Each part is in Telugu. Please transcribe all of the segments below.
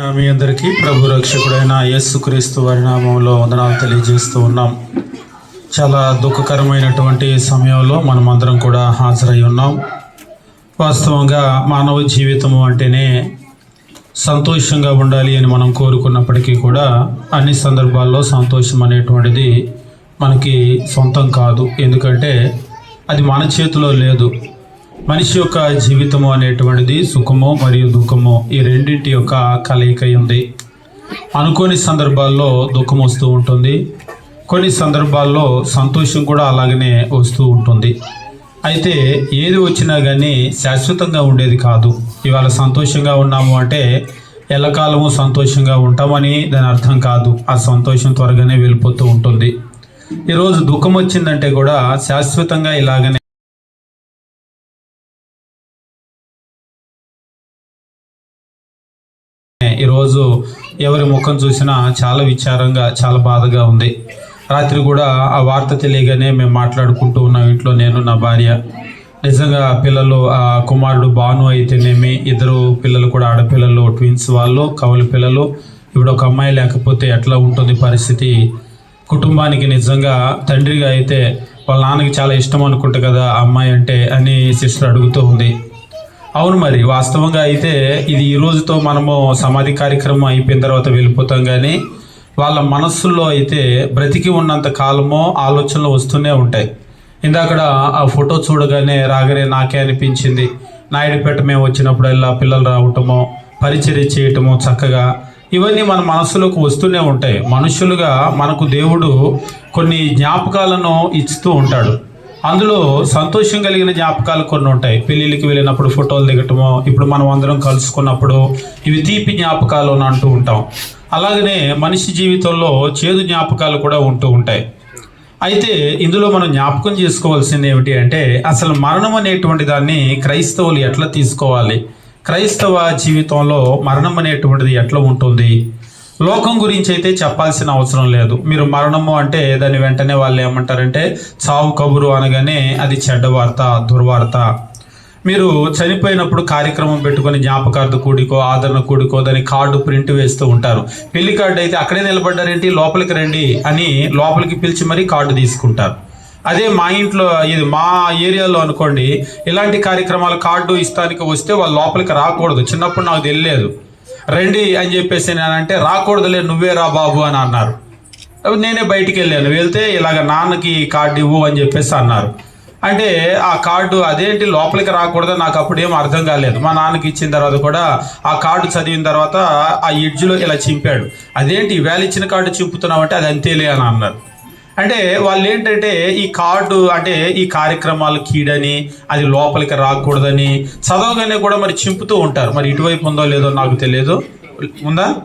మీ అందరికీ ప్రభు రక్షకుడైన యేసుక్రీస్తు వారి నామంలో వందనాలు తెలియజేస్తూ ఉన్నాం. చాలా దుఃఖకరమైనటువంటి సమయంలో మనం అందరం కూడా హాజరై ఉన్నాం. వాస్తవంగా మానవ జీవితము అంటేనే సంతోషంగా ఉండాలి అని మనం కోరుకున్నప్పటికీ కూడా అన్ని సందర్భాల్లో సంతోషం అనేటువంటిది మనకి సొంతం కాదు. ఎందుకంటే అది మన చేతిలో లేదు. మనిషి యొక్క జీవితము అనేటువంటిది సుఖము మరియు దుఃఖము ఈ రెండింటి యొక్క కలయిక ఉంది. అనుకోని సందర్భాల్లో దుఃఖం వస్తూ ఉంటుంది. కొన్ని సందర్భాల్లో సంతోషం కూడా అలాగనే వస్తూ ఉంటుంది. అయితే ఏది వచ్చినా కానీ శాశ్వతంగా ఉండేది కాదు. ఇవాళ సంతోషంగా ఉన్నాము అంటే ఎల్లకాలము సంతోషంగా ఉంటామని దాని అర్థం కాదు. ఆ సంతోషం త్వరగానే వెళ్ళిపోతూ ఉంటుంది. ఈరోజు దుఃఖం వచ్చిందంటే కూడా శాశ్వతంగా ఇలాగనే ఈరోజు ఎవరి ముఖం చూసినా చాలా విచారంగా చాలా బాధగా ఉంది. రాత్రి కూడా ఆ వార్త తెలియగానే మేము మాట్లాడుకుంటూ ఉన్నాం ఇంట్లో నేను నా భార్య. నిజంగా పిల్లలు ఆ కుమారుడు భాను అయితేనేమి ఇద్దరు పిల్లలు కూడా ఆడపిల్లలు ట్విన్స్ వాళ్ళు కవలి పిల్లలు. ఇప్పుడు ఒక అమ్మాయి లేకపోతే ఎట్లా ఉంటుంది పరిస్థితి? కుటుంబానికి నిజంగా తండ్రిగా అయితే వాళ్ళ నాన్నకి చాలా ఇష్టం అనుకుంటా కదా ఆ అమ్మాయి అంటే అని సిస్టర్ అడుగుతూ ఉంది. అవును మరి వాస్తవంగా అయితే ఇది ఈ రోజుతో మనము సమాధి కార్యక్రమం అయిపోయిన తర్వాత వెళ్ళిపోతాం కానీ వాళ్ళ మనస్సుల్లో అయితే బ్రతికి ఉన్నంత కాలమో ఆలోచనలు వస్తూనే ఉంటాయి. ఇందాకడ ఆ ఫోటో చూడగానే రాగానే నాకే అనిపించింది నాయుడుపేట మేము వచ్చినప్పుడల్లా పిల్లలు రావటము పరిచర్య చేయటము చక్కగా ఇవన్నీ మన మనసులోకి వస్తూనే ఉంటాయి. మనుషులుగా మనకు దేవుడు కొన్ని జ్ఞాపకాలను ఇస్తూ ఉంటాడు. అందులో సంతోషం కలిగిన జ్ఞాపకాలు కొన్ని ఉంటాయి. పెళ్ళిళ్ళకి వెళ్ళినప్పుడు ఫోటోలు దిగటము ఇప్పుడు మనం అందరం కలుసుకున్నప్పుడు ఇవి తీపి జ్ఞాపకాలు అని అంటూ ఉంటాం. అలాగనే మనిషి జీవితంలో చేదు జ్ఞాపకాలు కూడా ఉంటూ ఉంటాయి. అయితే ఇందులో మనం జ్ఞాపకం చేసుకోవాల్సింది ఏమిటి అంటే అసలు మరణం అనేటువంటి దాన్ని క్రైస్తవులు ఎట్లా తీసుకోవాలి? క్రైస్తవ జీవితంలో మరణం అనేటువంటిది ఎట్లా ఉంటుంది? లోకం గురించి అయితే చెప్పాల్సిన అవసరం లేదు. మీరు మరణము అంటే దాని వెంటనే వాళ్ళు ఏమంటారంటే చావు కబురు అనగానే అది చెడ్డ వార్త దుర్వార్త. మీరు చనిపోయినప్పుడు కార్యక్రమం పెట్టుకొని జ్ఞాపకార్థ కూడికో ఆదరణ కూడికో దాని కార్డు ప్రింట్ వేస్తూ ఉంటారు. పెళ్ళి కార్డు అయితే అక్కడే నిలబడ్డారేంటి? లోపలికి రండి అని లోపలికి పిలిచి మరీ కార్డు తీసుకుంటారు. అదే మా ఇంట్లో ఇది మా ఏరియాలో అనుకోండి ఇలాంటి కార్యక్రమాలు కార్డు ఇస్తానికి వస్తే వాళ్ళు లోపలికి రాకూడదు. చిన్నప్పుడు నాకు తెలియలేదు. రండి అని చెప్పేసి నేను అంటే రాకూడదులే నువ్వే రా బాబు అని అన్నారు. నేనే బయటికి వెళ్ళాను. వెళ్తే ఇలాగ నాన్నకి కార్డు ఇవ్వు అని చెప్పేసి అన్నారు. అంటే ఆ కార్డు అదేంటి లోపలికి రాకూడదు నాకు అప్పుడు ఏం అర్థం కాలేదు. మా నాన్నకి ఇచ్చిన తర్వాత కూడా ఆ కార్డు చదివిన తర్వాత ఆ ఎడ్జ్లో ఇలా చింపాడు. అదేంటి ఇవాళ ఇచ్చిన కార్డు చింపుతున్నావు అంటే అది అంతేలే అని అన్నారు. అంటే వాళ్ళు ఏంటంటే ఈ కార్డు అంటే ఈ కార్యక్రమాలు కీడని అది లోపలికి రాకూడదని చదవగానే కూడా మరి చింపుతూ ఉంటారు. మరి ఇటువైపు ఉందో లేదో నాకు తెలియదు. ఉందా?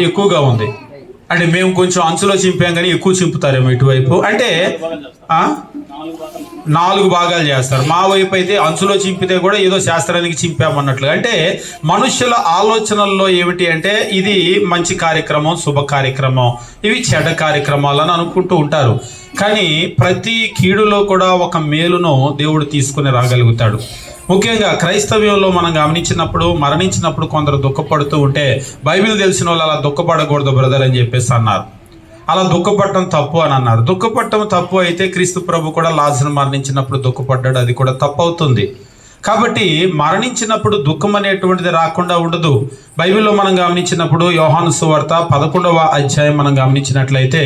ఎక్కువగా ఉంది. అంటే మేము కొంచెం అంచులో చింపాం కానీ ఎక్కువ చింపుతారేమో ఇటువైపు. అంటే నాలుగు భాగాలు చేస్తారు. మా వైపు అయితే అంచులో చింపితే కూడా ఏదో శాస్త్రానికి చింపామన్నట్లు అంటే మనుషుల ఆలోచనల్లో ఏమిటి అంటే ఇది మంచి కార్యక్రమం శుభ కార్యక్రమం ఇవి చెడ్డ కార్యక్రమాలు అని అనుకుంటూ ఉంటారు. కానీ ప్రతి కీడులో కూడా ఒక మేలును దేవుడు తీసుకుని రాగలుగుతాడు. ముఖ్యంగా క్రైస్తవ్యంలో మనం గమనించినప్పుడు మరణించినప్పుడు కొందరు దుఃఖపడుతూ ఉంటే బైబిల్ తెలిసిన వాళ్ళు అలా దుఃఖపడకూడదు బ్రదర్ అని చెప్పేసి అన్నారు. అలా దుఃఖపడటం తప్పు అని అన్నారు. దుఃఖపడటం తప్పు అయితే క్రీస్తు ప్రభు కూడా లాజను మరణించినప్పుడు దుఃఖపడ్డాడు. అది కూడా తప్పు అవుతుంది కాబట్టి మరణించినప్పుడు దుఃఖం అనేటువంటిది రాకుండా ఉండదు. బైబిల్లో మనం గమనించినప్పుడు యోహాను సువార్త పదకొండవ అధ్యాయం మనం గమనించినట్లయితే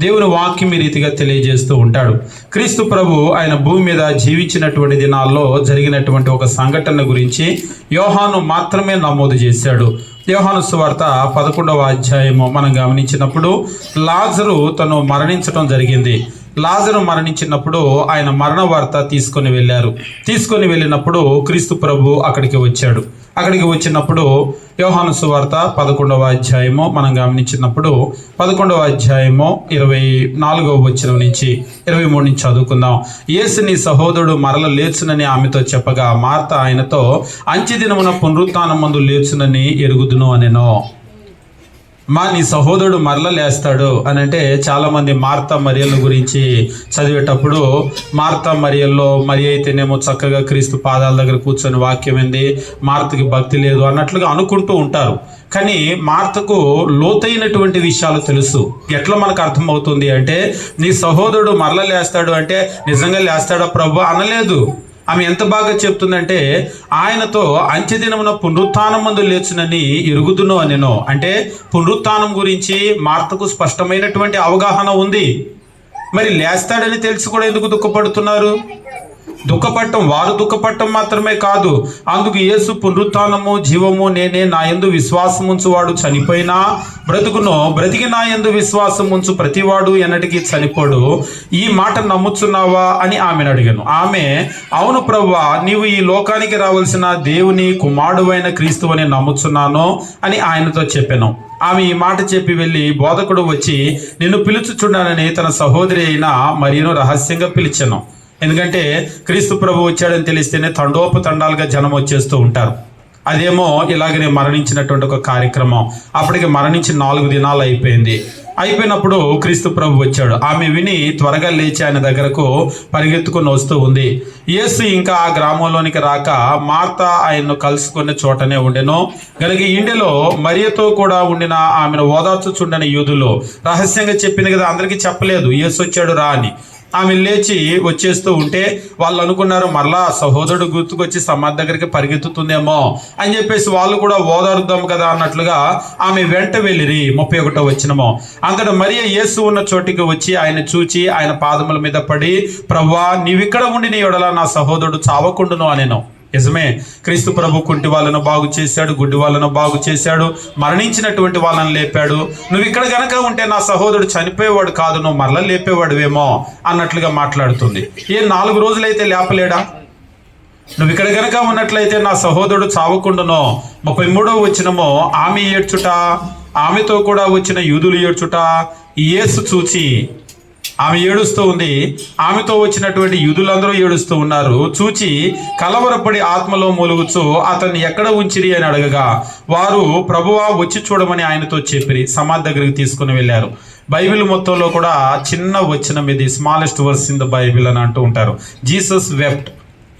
దేవుని వాక్యం ఈ రీతిగా తెలియజేస్తూ ఉంటాడు. క్రీస్తు ప్రభు ఆయన భూమి మీద జీవించినటువంటి దినాల్లో జరిగినటువంటి ఒక సంఘటన గురించి యోహాను మాత్రమే నమోదు చేశాడు. యోహాను సువార్త పదకొండవ అధ్యాయము మనం గమనించినప్పుడు లాజరు తను మరణించడం జరిగింది. లాజరు మరణించినప్పుడు ఆయన మరణ వార్త తీసుకొని వెళ్ళారు. తీసుకొని వెళ్ళినప్పుడు క్రీస్తు ప్రభు అక్కడికి వచ్చాడు. అక్కడికి వచ్చినప్పుడు యోహాను సువార్త పదకొండవ అధ్యాయము మనం గమనించినప్పుడు పదకొండవ అధ్యాయము ఇరవై నాలుగవ వచ్చిన నుంచి ఇరవై మూడు నుంచి చదువుకుందాం. యేసు నీ సహోదరుడు మరల లేచునని ఆమెతో చెప్పగా మార్త ఆయనతో అంచె దినమున పునరుత్నం మందు లేచునని ఎరుగుదును అనెనో. మా నీ సహోదరుడు మరల లేస్తాడు అని అంటే చాలా మంది మార్త మరియల గురించి చదివేటప్పుడు మార్త మరియల్లో మరి అయితేనేమో చక్కగా క్రీస్తు పాదాల దగ్గర కూర్చొని వాక్యం ఏంది? మార్తకి భక్తి లేదు అన్నట్లుగా అనుకుంటూ ఉంటారు. కానీ మార్తకు లోతైనటువంటి విషయాలు తెలుసు. ఎట్లా మనకు అర్థమవుతుంది అంటే నీ సహోదరుడు మరల లేస్తాడు అంటే నిజంగా లేస్తాడా ప్రభు? అనలేదు. ఆమె ఎంత బాగా చెప్తుందంటే ఆయనతో అంత్యదినమున పునరుత్నం మందు లేచునని ఎరుగుదును అనెను. అంటే పునరుత్నం గురించి మార్తకు స్పష్టమైనటువంటి అవగాహన ఉంది. మరి లేస్తాడని తెలిసి కూడా ఎందుకు దుఃఖపడుతున్నారు? దుఃఖపట్టం వారు దుఃఖపట్టం మాత్రమే కాదు. అందుకు యేసు పునరుత్నము జీవము నేనే నా యందు విశ్వాసం ఉంచువాడు చనిపోయినా బ్రతుకును. బ్రతికి నా యందు విశ్వాసం ఉంచు ప్రతివాడు ఎన్నటికి చనిపోడు. ఈ మాట నమ్ముచున్నావా అని ఆమెను అడిగాను. ఆమె అవును ప్రవ్వా నీవు ఈ లోకానికి రావాల్సిన దేవుని కుమారుడైన క్రీస్తు అని నమ్ముచున్నాను అని ఆయనతో చెప్పాను. ఆమె ఈ మాట చెప్పి వెళ్ళి బోధకుడు వచ్చి నిన్ను పిలుచుచున్నానని తన సహోదరి అయిన మరియును రహస్యంగా పిలిచాను. ఎందుకంటే క్రీస్తు ప్రభు వచ్చాడని తెలిస్తేనే తండోపతండాలుగా జనం వచ్చేస్తూ ఉంటారు. అదేమో ఇలాగనే మరణించినటువంటి ఒక కార్యక్రమం. అప్పటికి మరణించి నాలుగు దినాలు అయిపోయింది. అయిపోయినప్పుడు క్రీస్తు ప్రభు వచ్చాడు. ఆమె విని త్వరగా లేచి ఆయన దగ్గరకు పరిగెత్తుకుని వస్తూ ఉంది. యేసు ఇంకా ఆ గ్రామంలోనికి రాక మార్త ఆయన్ను కలుసుకునే చోటనే ఉండెను. గనుక ఇండిలో మరియతో కూడా ఉండిన ఆమెను ఓదార్చుచుండని యూదులు రహస్యంగా చెప్పింది కదా అందరికీ చెప్పలేదు. యేసు వచ్చాడు రా అని. ఆమె లేచి వచ్చేస్తూ ఉంటే వాళ్ళు అనుకున్నారు మరలా సహోదరుడు గుర్తుకొచ్చి సమాధి దగ్గరికి పరిగెత్తుతుందేమో అని చెప్పేసి వాళ్ళు కూడా ఓదారుద్దాం కదా అన్నట్లుగా ఆమె వెంట వెళ్ళిరి ముప్పై ఒకటో వచ్చినమో అంతటా మరియ యేసు ఉన్న చోటికి వచ్చి ఆయన చూచి ఆయన పాదముల మీద పడి ప్రవ్వా నీవిక్కడ ఉండి నీ ఎడల నా సహోదరుడు చావకుండును అనేను. నిజమే. క్రీస్తు ప్రభు కుంటి వాళ్ళను బాగు చేశాడు గుడ్డి వాళ్ళను బాగు చేశాడు మరణించినటువంటి వాళ్ళని లేపాడు. నువ్వు ఇక్కడ గనక ఉంటే నా సహోదరుడు చనిపోయేవాడు కాదు నువ్వు మరల లేపేవాడువేమో అన్నట్లుగా మాట్లాడుతుంది. ఏ నాలుగు రోజులైతే లేపలేడా? నువ్వు ఇక్కడ గనక ఉన్నట్లయితే నా సహోదరుడు చావకుండానో ముప్పై మూడవ వచ్చినమో ఆమె ఏడ్చుట ఆమెతో కూడా వచ్చిన యూదులు ఏడ్చుట ఏసు చూచి ఆమె ఏడుస్తూ ఉంది. ఆమెతో వచ్చినటువంటి యుధులందరూ ఏడుస్తూ ఉన్నారు. చూచి కలవరపడి ఆత్మలో మూలుగుచు అతన్ని ఎక్కడ ఉంచిరి అని అడగగా వారు ప్రభువా వచ్చి చూడమని ఆయనతో చెప్పిరి. సమాధి దగ్గరికి తీసుకుని వెళ్ళారు. బైబిల్ మొత్తంలో కూడా చిన్న వచ్చిన ఇది. Smallest verse in the Bible అని అంటూ ఉంటారు. జీసస్ వెప్ట్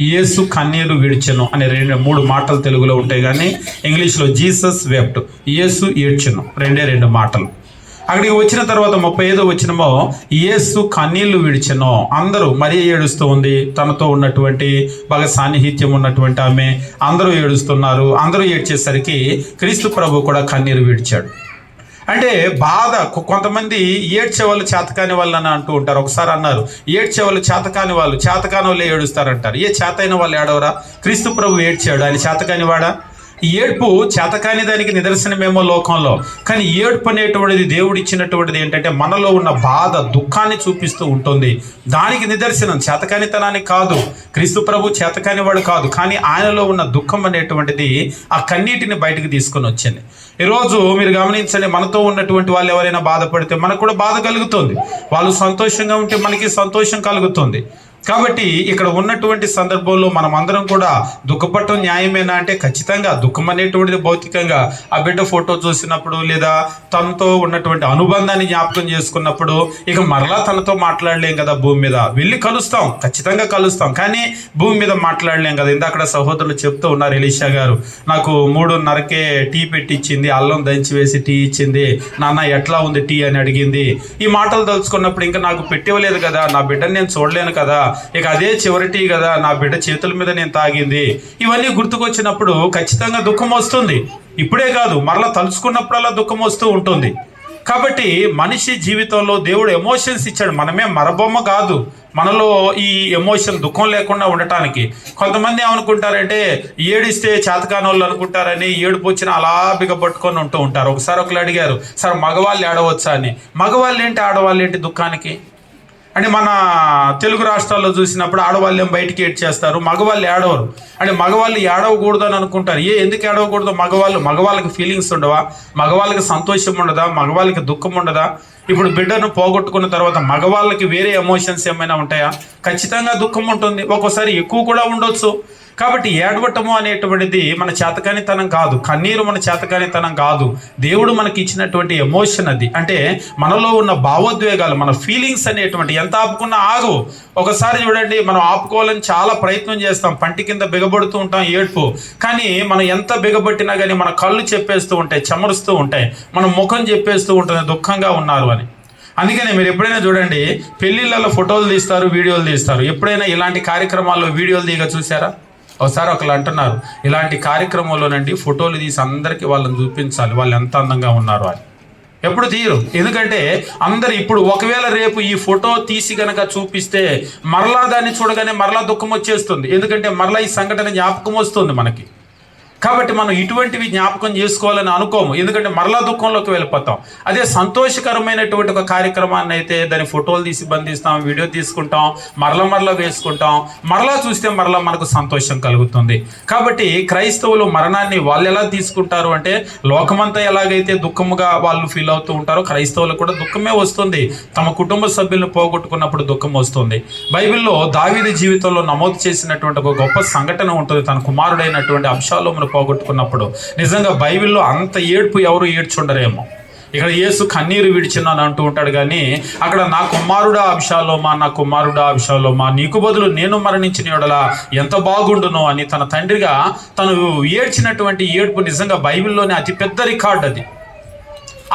యేసు కన్నీరు విడిచెను అనే రెండు మూడు మాటలు తెలుగులో ఉంటాయి కానీ ఇంగ్లీష్లో జీసస్ వెప్ట్ యేసు ఏడ్చెను రెండే రెండు మాటలు. అక్కడికి వచ్చిన తర్వాత ముప్పై ఐదో వచ్చినమో యేసు కన్నీళ్ళు విడిచెను. అందరూ మరీ ఏడుస్తూ ఉంది. తనతో ఉన్నటువంటి బాగా సాన్నిహిత్యం ఉన్నటువంటి ఆమె అందరూ ఏడుస్తున్నారు. అందరూ ఏడ్చేసరికి క్రీస్తు ప్రభు కూడా కన్నీరు విడిచాడు. అంటే బాధ కొంతమంది ఏడ్చే వాళ్ళు చేతకాని వాళ్ళు అని అంటూ ఉంటారు. ఒకసారి అన్నారు ఏడ్చే వాళ్ళు చేతకాని వాళ్ళు చేతకాని వాళ్ళు ఏడుస్తారంటారు. ఏ చేతైన వాళ్ళు ఏడవరా? క్రీస్తు ప్రభు ఏడ్చాడు. ఆయన చేతకాని వాడా ఏడ్పు చేతకాని దానికి నిదర్శనమేమో లోకంలో. కానీ ఏడ్పు అనేటువంటిది దేవుడు ఇచ్చినటువంటిది ఏంటంటే మనలో ఉన్న బాధ దుఃఖాన్ని చూపిస్తూ ఉంటుంది. దానికి నిదర్శనం చేతకానితనానికి కాదు. క్రీస్తు ప్రభు చేతకాని వాడు కాదు. కానీ ఆయనలో ఉన్న దుఃఖం అనేటువంటిది ఆ కన్నీటిని బయటకు తీసుకొని వచ్చింది. ఈరోజు మీరు గమనించండి మనతో ఉన్నటువంటి వాళ్ళు ఎవరైనా బాధపడితే మనకు కూడా బాధ కలుగుతుంది. వాళ్ళు సంతోషంగా ఉంటే మనకి సంతోషం కలుగుతుంది. కాబట్టి ఇక్కడ ఉన్నటువంటి సందర్భంలో మనం అందరం కూడా దుఃఖపడటం న్యాయమేనా అంటే ఖచ్చితంగా దుఃఖం అనేటువంటిది భౌతికంగా. ఆ బిడ్డ ఫోటో చూసినప్పుడు లేదా తనతో ఉన్నటువంటి అనుబంధాన్ని జ్ఞాపకం చేసుకున్నప్పుడు ఇక మరలా తనతో మాట్లాడలేం కదా భూమి మీద. వెళ్ళి కలుస్తాం ఖచ్చితంగా కలుస్తాం. కానీ భూమి మీద మాట్లాడలేం కదా. ఇందాక సహోదరులు చెప్తూ ఉన్నారు ఎలీషా గారు. నాకు మూడున్నరకే టీ పెట్టించింది అల్లం దంచి వేసి టీ ఇచ్చింది. నాన్న ఎట్లా ఉంది టీ అని అడిగింది. ఈ మాటలు తలుచుకున్నప్పుడు ఇంకా నాకు పెట్టివ్వలేదు కదా. నా బిడ్డను నేను చూడలేను కదా. ఇక అదే చివరిటి కదా నా బిడ్డ చేతుల మీద నేను తాగింది. ఇవన్నీ గుర్తుకొచ్చినప్పుడు ఖచ్చితంగా దుఃఖం వస్తుంది. ఇప్పుడే కాదు మరలా తలుచుకున్నప్పుడల్లా దుఃఖం వస్తూ ఉంటుంది. కాబట్టి మనిషి జీవితంలో దేవుడు ఎమోషన్స్ ఇచ్చాడు. మనమే మరబొమ్మ కాదు మనలో ఈ ఎమోషన్ దుఃఖం లేకుండా ఉండటానికి. కొంతమంది ఏమనుకుంటారంటే ఏడిస్తే చేతకాని వాళ్ళు అనుకుంటారని ఏడుపు వచ్చిన అలా బిగపట్టుకొని ఉంటూ ఉంటారు. ఒకసారి ఒకరు అడిగారు సార్ మగవాళ్ళు ఏడవచ్చా? అని. మగవాళ్ళు ఏంటి ఆడవాళ్ళు ఏంటి దుఃఖానికి? అంటే మన తెలుగు రాష్ట్రాల్లో చూసినప్పుడు ఆడవాళ్ళు ఏం బయటికి ఏడ్చేస్తారు మగవాళ్ళు ఏడవరు. అంటే మగవాళ్ళు ఏడవకూడదు అని అనుకుంటారు. ఏ ఎందుకు ఏడవకూడదు మగవాళ్ళు? మగవాళ్ళకి ఫీలింగ్స్ ఉండవా? మగవాళ్ళకి సంతోషం ఉండదా? మగవాళ్ళకి దుఃఖం ఉండదా? ఇప్పుడు బిడ్డను పోగొట్టుకున్న తర్వాత మగవాళ్ళకి వేరే ఎమోషన్స్ ఏమైనా ఉంటాయా? ఖచ్చితంగా దుఃఖం ఉంటుంది. ఒక్కోసారి ఎక్కువ కూడా ఉండొచ్చు. కాబట్టి ఏడవటము అనేటువంటిది మన చేతకానితనం కాదు. కన్నీరు మన చేతకానితనం కాదు. దేవుడు మనకి ఇచ్చినటువంటి ఎమోషన్ అది. అంటే మనలో ఉన్న భావోద్వేగాలు మన ఫీలింగ్స్ అనేటువంటి ఎంత ఆపుకున్నా ఆగు. ఒకసారి చూడండి మనం ఆపుకోవాలని చాలా ప్రయత్నం చేస్తాం. పంటి కింద బిగబడుతూ ఉంటాం ఏడ్పు. కానీ మనం ఎంత బిగబట్టినా కానీ మన కళ్ళు చెప్పేస్తూ ఉంటాయి చెమరుస్తూ ఉంటాయి. మన ముఖం చెప్పేస్తూ ఉంటుంది దుఃఖంగా ఉన్నారు అని. అందుకనే మీరు ఎప్పుడైనా చూడండి పెళ్ళిళ్ళలో ఫోటోలు తీస్తారు వీడియోలు తీస్తారు. ఎప్పుడైనా ఇలాంటి కార్యక్రమాల్లో వీడియోలు తీయగా చూసారా ఒకసారి ఒకళ్ళు అంటున్నారు ఇలాంటి కార్యక్రమంలోనండి ఫోటోలు తీసి అందరికీ వాళ్ళని చూపించాలి. వాళ్ళు ఎంత అందంగా ఉన్నారు అని. ఎప్పుడు తీయరు. ఎందుకంటే అందరు ఇప్పుడు ఒకవేళ రేపు ఈ ఫోటో తీసి గనక చూపిస్తే మరలా దాన్ని చూడగానే మరలా దుఃఖం వచ్చేస్తుంది. ఎందుకంటే మరలా ఈ సంఘటన జ్ఞాపకం వస్తుంది మనకి. కాబట్టి మనం ఇటువంటివి జ్ఞాపకం చేసుకోవాలని అనుకోము. ఎందుకంటే మరలా దుఃఖంలోకి వెళ్ళిపోతాం. అదే సంతోషకరమైనటువంటి ఒక కార్యక్రమాన్ని అయితే దాని ఫోటోలు తీసి బంధిస్తాం వీడియో తీసుకుంటాం మరల మరలా వేసుకుంటాం. మరలా చూస్తే మరలా మనకు సంతోషం కలుగుతుంది. కాబట్టి క్రైస్తవులు మరణాన్ని వాళ్ళు ఎలా తీసుకుంటారు అంటే లోకమంతా ఎలాగైతే దుఃఖముగా వాళ్ళు ఫీల్ అవుతూ ఉంటారో క్రైస్తవులకు కూడా దుఃఖమే వస్తుంది. తమ కుటుంబ సభ్యులను పోగొట్టుకున్నప్పుడు దుఃఖం వస్తుంది. బైబిల్లో దావిది జీవితంలో నమోదు చేసినటువంటి ఒక గొప్ప సంఘటన ఉంటుంది. తన కుమారుడైనటువంటి అంశాలు పోగొట్టుకున్నప్పుడు. నిజంగా బైబిల్లో అంత ఏడ్పు ఎవరు ఏడ్చుండరేమో. ఇక్కడ యేసు కన్నీరు విడిచినాను అంటూ ఉంటాడు కానీ అక్కడ నా కుమారుడా అభిషాలోమా నా కుమారుడా అభిషాలోమా నీకు బదులు నేను మరణించిన ఎడలా ఎంత బాగుండును అని తన తండ్రిగా తను ఏడ్చినటువంటి ఏడుపు నిజంగా బైబిల్లోనే అతిపెద్ద రికార్డ్ అది.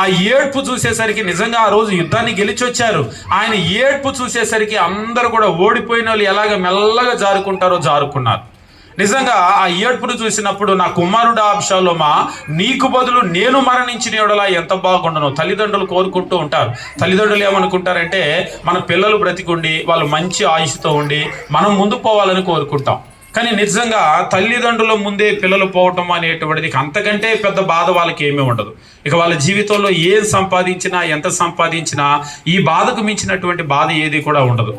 ఆ ఏడ్పు చూసేసరికి నిజంగా ఆ రోజు యుద్ధాన్ని గెలిచి వచ్చారు ఆయన ఏడ్పు చూసేసరికి అందరూ కూడా ఓడిపోయిన వాళ్ళు ఎలాగ మెల్లగా జారుకుంటారో జారుకున్నారు. నిజంగా ఆ ఏడ్పును చూసినప్పుడు నా కుమారుడు అబ్షాలోమా నీకు బదులు నేను మరణించిన యెడల ఎంత బాగుండను తల్లిదండ్రులు కోరుకుంటూ ఉంటారు. తల్లిదండ్రులు ఏమనుకుంటారంటే మన పిల్లలు బ్రతికుండి వాళ్ళు మంచి ఆయుష్తో ఉండి మనం ముందు పోవాలని కోరుకుంటాం. కానీ నిజంగా తల్లిదండ్రుల ముందే పిల్లలు పోవటం అనేటువంటిది అంతకంటే పెద్ద బాధ వాళ్ళకి ఏమీ ఉండదు. ఇక వాళ్ళ జీవితంలో ఏం సంపాదించినా ఎంత సంపాదించినా ఈ బాధకు మించినటువంటి బాధ ఏది కూడా ఉండదు.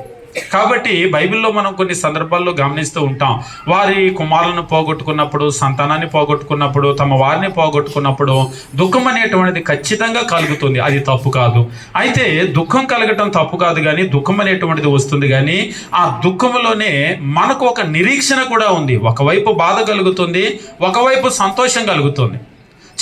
కాబట్టి బైబిల్లో మనం కొన్ని సందర్భాల్లో గమనిస్తూ ఉంటాం. వారి కుమారులను పోగొట్టుకున్నప్పుడు సంతానాన్ని పోగొట్టుకున్నప్పుడు తమ వారిని పోగొట్టుకున్నప్పుడు దుఃఖం అనేటువంటిది ఖచ్చితంగా కలుగుతుంది. అది తప్పు కాదు. అయితే దుఃఖం కలగటం తప్పు కాదు కానీ దుఃఖం అనేటువంటిది వస్తుంది కానీ ఆ దుఃఖంలోనే మనకు ఒక నిరీక్షణ కూడా ఉంది. ఒకవైపు బాధ కలుగుతుంది ఒకవైపు సంతోషం కలుగుతుంది.